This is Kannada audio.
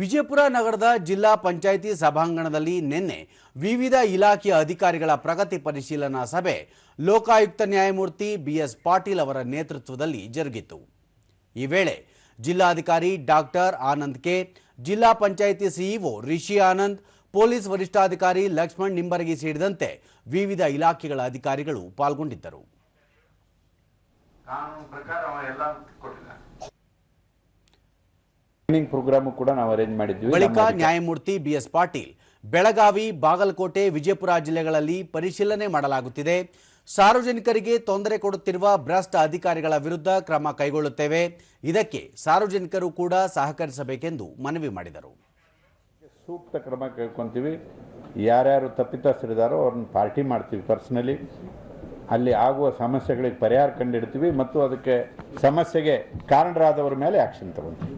ವಿಜಯಪುರ ನಗರದ ಜಿಲ್ಲಾ ಪಂಚಾಯಿತಿ ಸಭಾಂಗಣದಲ್ಲಿ ನಿನ್ನೆ ವಿವಿಧ ಇಲಾಖೆಯ ಅಧಿಕಾರಿಗಳ ಪ್ರಗತಿ ಪರಿಶೀಲನಾ ಸಭೆ ಲೋಕಾಯುಕ್ತ ನ್ಯಾಯಮೂರ್ತಿ ಬಿಎಸ್ ಪಾಟೀಲ್ ಅವರ ನೇತೃತ್ವದಲ್ಲಿ ಜರುಗಿತು. ಈ ವೇಳೆ ಜಿಲ್ಲಾಧಿಕಾರಿ ಡಾಕ್ಟರ್ ಆನಂದ್ ಕೆ, ಜಿಲ್ಲಾ ಪಂಚಾಯಿತಿ ಸಿಇಒ ರಿಷಿ ಆನಂದ್, ಪೊಲೀಸ್ ವರಿಷ್ಠಾಧಿಕಾರಿ ಲಕ್ಷ್ಮಣ್ ನಿಂಬರಗಿ ಸೇರಿದಂತೆ ವಿವಿಧ ಇಲಾಖೆಗಳ ಅಧಿಕಾರಿಗಳು ಪಾಲ್ಗೊಂಡಿದ್ದರು. ಪ್ರೋಗ್ರಾಮ್ ಕೂಡ ನಾವು ಅರೇಂಜ್ ಮಾಡಿದ್ವಿ. ಬಳಿಕ ನ್ಯಾಯಮೂರ್ತಿ ಬಿ ಬಿಎಸ್ ಪಾಟೀಲ್ ಬೆಳಗಾವಿ ಬಾಗಲಕೋಟೆ ವಿಜಯಪುರ ಜಿಲ್ಲೆಗಳಲ್ಲಿ ಪರಿಶೀಲನೆ ಮಾಡಲಾಗುತ್ತಿದೆ. ಸಾರ್ವಜನಿಕರಿಗೆ ತೊಂದರೆ ಕೊಡುತ್ತಿರುವ ಭ್ರಷ್ಟ ಅಧಿಕಾರಿಗಳ ವಿರುದ್ಧ ಕ್ರಮ ಕೈಗೊಳ್ಳುತ್ತೇವೆ. ಇದಕ್ಕೆ ಸಾರ್ವಜನಿಕರು ಕೂಡ ಸಹಕರಿಸಬೇಕೆಂದು ಮನವಿ ಮಾಡಿದರು. ಸೂಕ್ತ ಕ್ರಮ ಕೈಗೊಂತೀವಿ ಯಾರ್ಯಾರು ತಪ್ಪಿತಸ್ಥರಿದ್ದಾರೋ ಅವ್ರನ್ನ ಪಾರ್ಟಿ ಮಾಡ್ತೀವಿ ಪರ್ಸ್ನಲಿ. ಅಲ್ಲಿ ಆಗುವ ಸಮಸ್ಯೆಗಳಿಗೆ ಪರಿಹಾರ ಕಂಡಿಡ್ತೀವಿ ಮತ್ತು ಅದಕ್ಕೆ ಸಮಸ್ಯೆಗೆ ಕಾರಣರಾದವರ ಮೇಲೆ ಆಕ್ಷನ್ ತಗೊಂತೀವಿ.